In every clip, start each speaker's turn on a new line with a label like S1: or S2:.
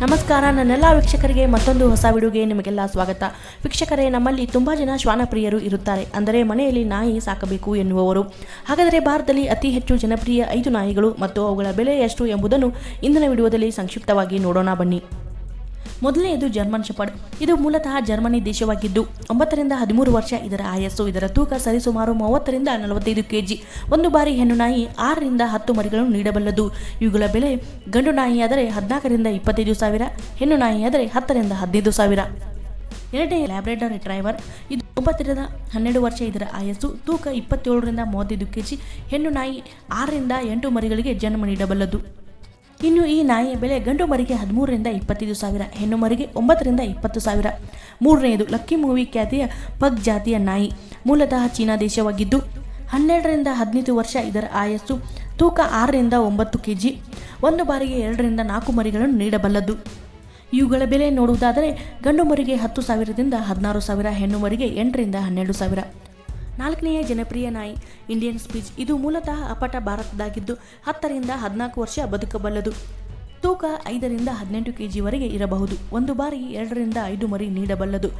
S1: ನಮಸ್ಕಾರ. ನನ್ನೆಲ್ಲ ವೀಕ್ಷಕರಿಗೆ ಮತ್ತೊಂದು ಹೊಸ ವಿಡಿಯೋಗೆ ನಿಮಗೆಲ್ಲ ಸ್ವಾಗತ. ವೀಕ್ಷಕರೇ, ನಮ್ಮಲ್ಲಿ ತುಂಬ ಜನ ಶ್ವಾನಪ್ರಿಯರು ಇರುತ್ತಾರೆ. ಅಂದರೆ ಮನೆಯಲ್ಲಿ ನಾಯಿ ಸಾಕಬೇಕು ಎನ್ನುವವರು. ಹಾಗಾದರೆ ಭಾರತದಲ್ಲಿ ಅತಿ ಹೆಚ್ಚು ಜನಪ್ರಿಯ ಐದು ನಾಯಿಗಳು ಮತ್ತು ಅವುಗಳ ಬೆಲೆ ಎಷ್ಟು ಎಂಬುದನ್ನು ಇಂದಿನ ವಿಡಿಯೋದಲ್ಲಿ ಸಂಕ್ಷಿಪ್ತವಾಗಿ ನೋಡೋಣ ಬನ್ನಿ. ಮೊದಲನೆಯದು ಜರ್ಮನ್ ಶೆಪರ್ಡ್. ಇದು ಮೂಲತಃ ಜರ್ಮನಿ ದೇಶವಾಗಿದ್ದು, ಒಂಬತ್ತರಿಂದ ಹದಿಮೂರು ವರ್ಷ ಇದರ ಆಯಸ್ಸು. ಇದರ ತೂಕ ಸರಿಸುಮಾರು ಮೂವತ್ತರಿಂದ ನಲವತ್ತೈದು ಕೆಜಿ. ಒಂದು ಬಾರಿ ಹೆಣ್ಣು ನಾಯಿ ಆರರಿಂದ ಹತ್ತು ಮರಿಗಳನ್ನು ನೀಡಬಲ್ಲದು. ಇವುಗಳ ಬೆಲೆ ಗಂಡು ನಾಯಿಯಾದರೆ ಹದಿನಾಲ್ಕರಿಂದ ಇಪ್ಪತ್ತೈದು ಸಾವಿರ, ಹೆಣ್ಣು ನಾಯಿಯಾದರೆ ಹತ್ತರಿಂದ ಹದಿನೈದು ಸಾವಿರ. ಎರಡನೇ ಲ್ಯಾಬ್ರೇಟರ್ ಡ್ರೈವರ್. ಇದು ಒಂಬತ್ತರಿಂದ ಹನ್ನೆರಡು ವರ್ಷ ಇದರ ಆಯಸ್ಸು. ತೂಕ ಇಪ್ಪತ್ತೇಳರಿಂದ ಮೂವತ್ತೈದು ಕೆಜಿ. ಹೆಣ್ಣು ನಾಯಿ ಆರರಿಂದ ಎಂಟು ಮರಿಗಳಿಗೆ ಜನ್ಮ ನೀಡಬಲ್ಲದು. ಇನ್ನು ಈ ನಾಯಿಯ ಬೆಲೆ ಗಂಡು ಮರಿಗೆ ಹದಿಮೂರರಿಂದ ಇಪ್ಪತ್ತೈದು ಸಾವಿರ, ಹೆಣ್ಣು ಮರಿಗೆ ಒಂಬತ್ತರಿಂದ ಇಪ್ಪತ್ತು ಸಾವಿರ. ಮೂರನೆಯದು ಲಕ್ಕಿ ಮೂವಿ ಖ್ಯಾತಿಯ ಪಗ್ ಜಾತಿಯ ನಾಯಿ. ಮೂಲತಃ ಚೀನಾ ದೇಶವಾಗಿದ್ದು, ಹನ್ನೆರಡರಿಂದ ಹದಿನೈದು ವರ್ಷ ಇದರ ಆಯಸ್ಸು ತೂಕ ಆರರಿಂದ ಒಂಬತ್ತು ಕೆ ಜಿ ಒಂದು ಬಾರಿಗೆ ಎರಡರಿಂದ ನಾಲ್ಕು ಮರಿಗಳನ್ನು ನೀಡಬಲ್ಲದು. ಇವುಗಳ ಬೆಲೆ ನೋಡುವುದಾದರೆ, ಗಂಡು ಮರಿಗೆ ಹತ್ತು ಸಾವಿರದಿಂದ ಹದಿನಾರು ಸಾವಿರ, ಹೆಣ್ಣು ಮರಿಗೆ ಎಂಟರಿಂದ ಹನ್ನೆರಡು ಸಾವಿರ. ನಾಲ್ಕನೆಯ ಜನಪ್ರಿಯ ನಾಯಿ ಇಂಡಿಯನ್ ಸ್ಪೀಚ್ ಇದು ಮೂಲತಃ ಅಪಟ ಭಾರತದಾಗಿದ್ದು, ಹತ್ತರಿಂದ ಹದಿನಾಲ್ಕು ವರ್ಷ ಬದುಕಬಲ್ಲದು. ತೂಕ ಐದರಿಂದ ಹದಿನೆಂಟು ಕೆ ಜಿವರೆಗೆ ಇರಬಹುದು. ಒಂದು ಬಾರಿ ಎರಡರಿಂದ ಐದು ಮರಿ ನೀಡಬಲ್ಲದು.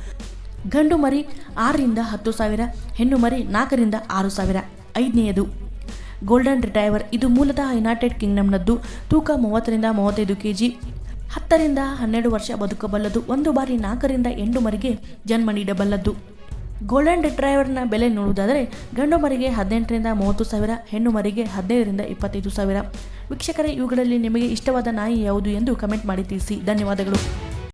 S1: ಗಂಡು ಮರಿ ಆರರಿಂದ ಹತ್ತು ಸಾವಿರ, ಹೆಣ್ಣು ಮರಿ ನಾಲ್ಕರಿಂದ ಆರು ಸಾವಿರ. ಐದನೆಯದು ಗೋಲ್ಡನ್ ರಿಟೈವರ್ ಇದು ಮೂಲತಃ ಯುನೈಟೆಡ್ ಕಿಂಗ್ಡಮ್ನದ್ದು ತೂಕ ಮೂವತ್ತರಿಂದ ಮೂವತ್ತೈದು ಕೆ ಜಿ ಹತ್ತರಿಂದ ಹನ್ನೆರಡು ವರ್ಷ ಬದುಕಬಲ್ಲದು. ಒಂದು ಬಾರಿ ನಾಲ್ಕರಿಂದ ಎಂಟು ಮರಿಗೆ ಜನ್ಮ ನೀಡಬಲ್ಲದ್ದು ಗೋಲ್ಡನ್ ರಿಟ್ರೈವರ್ನ ಬೆಲೆ ನೋಡುವುದಾದರೆ, ಗಂಡು ಮರಿಗೆ ಹದಿನೆಂಟರಿಂದ ಮೂವತ್ತು ಸಾವಿರ, ಹೆಣ್ಣು ಮರಿಗೆ ಹದಿನೈದರಿಂದ ಇಪ್ಪತ್ತೈದು ಸಾವಿರ. ವೀಕ್ಷಕರೇ, ಇವುಗಳಲ್ಲಿ ನಿಮಗೆ ಇಷ್ಟವಾದ ನಾಯಿ ಯಾವುದು ಎಂದು ಕಮೆಂಟ್ ಮಾಡಿ ತಿಳಿಸಿ. ಧನ್ಯವಾದಗಳು.